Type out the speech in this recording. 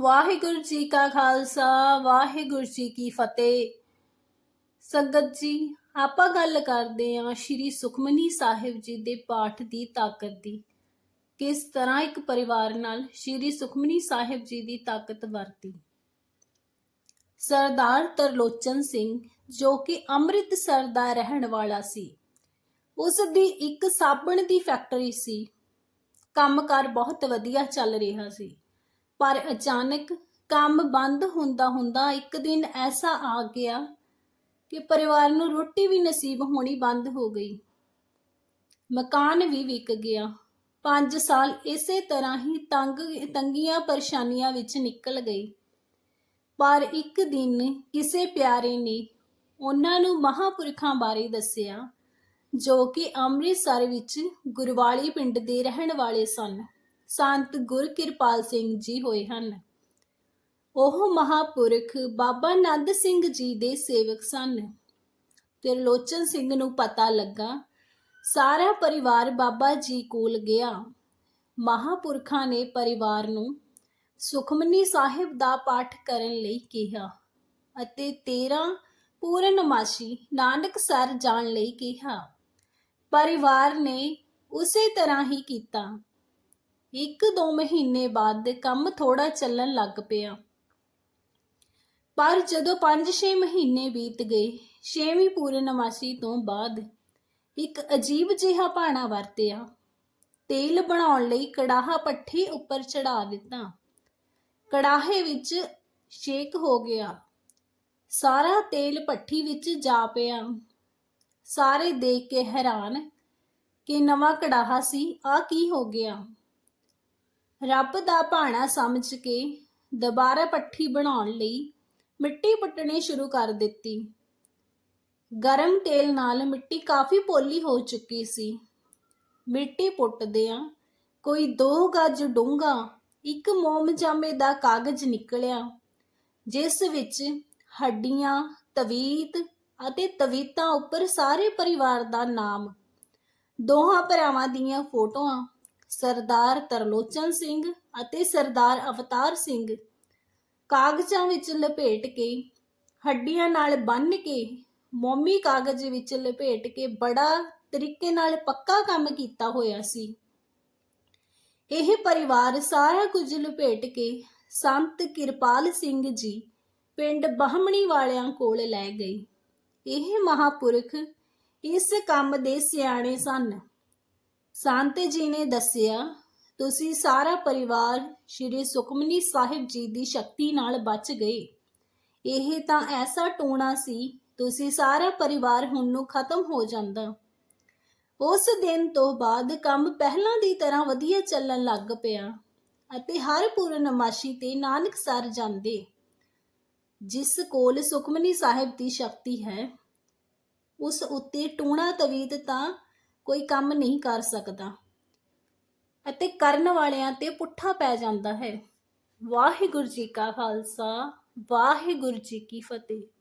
ਵਾਹਿਗੁਰੂ ਜੀ ਕਾ ਖਾਲਸਾ, ਵਾਹਿਗੁਰੂ ਜੀ ਕੀ ਫਤਿਹ। ਸੰਗਤ ਜੀ, ਆਪਾਂ ਗੱਲ ਕਰਦੇ ਹਾਂ ਸ਼੍ਰੀ ਸੁਖਮਨੀ ਸਾਹਿਬ ਜੀ ਦੇ ਪਾਠ ਦੀ ਤਾਕਤ ਦੀ। ਕਿਸ ਤਰ੍ਹਾਂ ਇੱਕ ਪਰਿਵਾਰ ਨਾਲ ਸ਼੍ਰੀ ਸੁਖਮਨੀ ਸਾਹਿਬ ਜੀ ਦੀ ਤਾਕਤ ਵਰਤੀ? ਸਰਦਾਰ ਤਰਲੋਚਨ ਸਿੰਘ, ਜੋ ਕਿ ਅੰਮ੍ਰਿਤਸਰ ਦਾ ਰਹਿਣ ਵਾਲਾ ਸੀ, ਉਸ ਦੀ ਇੱਕ ਸਾਬਣ ਦੀ ਫੈਕਟਰੀ ਸੀ। ਕੰਮਕਾਰ ਬਹੁਤ ਵਧੀਆ ਚੱਲ ਰਿਹਾ ਸੀ। ਪਰ ਅਚਾਨਕ ਕੰਮ ਬੰਦ ਹੁੰਦਾ ਹੁੰਦਾ ਇੱਕ ਦਿਨ ਐਸਾ ਆ ਗਿਆ ਕਿ ਪਰਿਵਾਰ ਨੂੰ ਰੋਟੀ ਵੀ ਨਸੀਬ ਹੋਣੀ ਬੰਦ ਹੋ ਗਈ। ਮਕਾਨ ਵੀ ਵਿਕ ਗਿਆ। 5 ਸਾਲ ਇਸੇ ਤਰ੍ਹਾਂ ਹੀ ਤੰਗ, ਤੰਗੀਆਂ ਪਰੇਸ਼ਾਨੀਆਂ ਵਿੱਚ ਨਿਕਲ ਗਈ। ਪਰ ਇੱਕ ਦਿਨ ਕਿਸੇ ਪਿਆਰੇ ਨੇ ਉਹਨਾਂ ਨੂੰ ਮਹਾਪੁਰਖਾਂ ਬਾਰੇ ਦੱਸਿਆ, ਜੋ ਕਿ ਅੰਮ੍ਰਿਤਸਰ ਵਿੱਚ ਗੁਰਵਾਲੀ ਪਿੰਡ ਦੇ ਰਹਿਣ ਵਾਲੇ ਸਨ। ਸੰਤ ਗੁਰਕਿਰਪਾਲ ਸਿੰਘ ਜੀ ਹੋਏ ਹਨ। ਉਹ ਮਹਾਪੁਰਖ ਬਾਬਾ ਨੰਦ ਸਿੰਘ ਜੀ ਦੇ ਸੇਵਕ ਸਨ। ਤਿਰਲੋਚਨ ਸਿੰਘ ਨੂੰ ਪਤਾ ਲੱਗਾ, ਸਾਰਾ ਪਰਿਵਾਰ ਬਾਬਾ ਜੀ ਕੋਲ ਗਿਆ। ਮਹਾਪੁਰਖਾਂ ਨੇ ਪਰਿਵਾਰ ਨੂੰ ਸੁਖਮਨੀ ਸਾਹਿਬ ਦਾ ਪਾਠ ਕਰਨ ਲਈ ਕਿਹਾ ਅਤੇ 13 ਪੂਰਨਮਾਸ਼ੀ ਨਾਨਕਸਰ ਜਾਣ ਲਈ ਕਿਹਾ। ਪਰਿਵਾਰ ਨੇ ਉਸੇ ਤਰ੍ਹਾਂ ਹੀ ਕੀਤਾ। ਇੱਕ ਦੋ ਮਹੀਨੇ ਬਾਅਦ ਕੰਮ ਥੋੜਾ ਚੱਲਣ ਲੱਗ ਪਿਆ। ਪਰ ਜਦੋਂ 5-6 ਮਹੀਨੇ ਬੀਤ ਗਏ, ਛੇਵੀਂ ਪੂਰਨਮਾਸ਼ੀ ਤੋਂ ਬਾਅਦ ਇੱਕ ਅਜੀਬ ਜਿਹਾ ਭਾਣਾ ਵਰਤਿਆ। ਤੇਲ ਬਣਾਉਣ ਲਈ ਕੜਾਹਾ ਪੱਠੀ ਉੱਪਰ ਚੜਾ ਦਿੱਤਾ। ਕੜਾਹੇ ਵਿੱਚ ਸ਼ੇਕ ਹੋ ਗਿਆ। ਸਾਰਾ ਤੇਲ ਪੱਠੀ ਵਿੱਚ ਜਾ ਪਿਆ। ਸਾਰੇ ਦੇਖ ਕੇ ਹੈਰਾਨ ਕਿ ਨਵਾਂ ਕੜਾਹਾ ਸੀ ਆ ਕੀ ਹੋ ਗਿਆ? ਰੱਬ ਦਾ ਭਾਣਾ ਸਮਝ ਕੇ ਦੁਬਾਰਾ ਪੱਠੀ ਬਣਾਉਣ ਲਈ ਮਿੱਟੀ ਪੁੱਟਣੀ ਸ਼ੁਰੂ ਕਰ ਦਿੱਤੀ। ਗਰਮ ਤੇਲ ਨਾਲ ਮਿੱਟੀ ਕਾਫੀ ਪੋਲੀ ਹੋ ਚੁੱਕੀ ਸੀ। ਮਿੱਟੀ ਪੁੱਟਦਿਆਂ ਕੋਈ 2 ਗੱਜ ਡੂੰਘਾ, ਇੱਕ ਮੋਮਜਾਮੇ ਦਾ ਕਾਗਜ਼ ਨਿਕਲਿਆ, ਜਿਸ ਵਿੱਚ ਹੱਡੀਆਂ, ਤਵੀਤ ਅਤੇ ਤਵੀਤਾਂ ਉੱਪਰ ਸਾਰੇ ਪਰਿਵਾਰ ਦਾ ਨਾਮ, ਦੋਹਾਂ ਭਰਾਵਾਂ ਦੀਆਂ ਫੋਟੋਆਂ ਸਰਦਾਰ ਤਰਲੋਚਨ ਸਿੰਘ ਅਤੇ ਸਰਦਾਰ ਅਵਤਾਰ ਸਿੰਘ ਕਾਗਜ਼ਾਂ ਵਿੱਚ ਲਪੇਟ ਕੇ, ਹੱਡੀਆਂ ਨਾਲ ਬੰਨ੍ਹ ਕੇ, ਮੋਮੀ ਕਾਗਜ਼ ਵਿੱਚ ਲਪੇਟ ਕੇ ਬੜਾ ਤਰੀਕੇ ਨਾਲ ਪੱਕਾ ਕੰਮ ਕੀਤਾ ਹੋਇਆ ਸੀ। ਇਹ ਪਰਿਵਾਰ ਸਾਰਾ ਕੁਝ ਲਪੇਟ ਕੇ ਸੰਤ ਕਿਰਪਾਲ ਸਿੰਘ ਜੀ ਪਿੰਡ ਬਹਮਣੀ ਵਾਲਿਆਂ ਕੋਲ ਲੈ ਗਈ ਇਹ ਮਹਾਪੁਰਖ ਇਸ ਕੰਮ ਦੇ ਸਿਆਣੇ ਸਨ। ਸੰਤ ਜੀ ਨੇ ਦੱਸਿਆ, ਤੁਸੀਂ ਸਾਰਾ ਪਰਿਵਾਰ ਸ਼੍ਰੀ ਸੁਖਮਨੀ ਸਾਹਿਬ ਜੀ ਦੀ ਸ਼ਕਤੀ ਨਾਲ ਬਚ ਗਏ। ਇਹ ਤਾਂ ਐਸਾ ਟੋਣਾ ਸੀ, ਤੁਸੀਂ ਸਾਰਾ ਪਰਿਵਾਰ ਹੁਣ ਨੂੰ ਖਤਮ ਹੋ ਜਾਂਦਾ। ਉਸ ਦਿਨ ਤੋਂ ਬਾਅਦ ਕੰਮ ਪਹਿਲਾਂ ਦੀ ਤਰ੍ਹਾਂ ਵਧੀਆ ਚੱਲਣ ਲੱਗ ਪਿਆ ਅਤੇ ਹਰ ਪੂਰਨਮਾਸ਼ੀ ਤੇ ਨਾਨਕਸਰ ਜਾਂਦੇ। ਜਿਸ ਕੋਲ ਸੁਖਮਨੀ ਸਾਹਿਬ ਦੀ ਸ਼ਕਤੀ ਹੈ, ਉਸ ਉੱਤੇ ਟੂਣਾ ਤਵੀਤ ਤਾਂ ਕੋਈ ਕੰਮ ਨਹੀਂ ਕਰ ਸਕਦਾ। ਅਤੇ ਕਰਨ ਵਾਲਿਆਂ ਤੇ ਪੁੱਠਾ ਪੈ ਜਾਂਦਾ ਹੈ। ਵਾਹਿਗੁਰੂ ਜੀ ਕਾ ਖਾਲਸਾ, ਵਾਹਿਗੁਰੂ ਜੀ ਕੀ ਫਤਿਹ।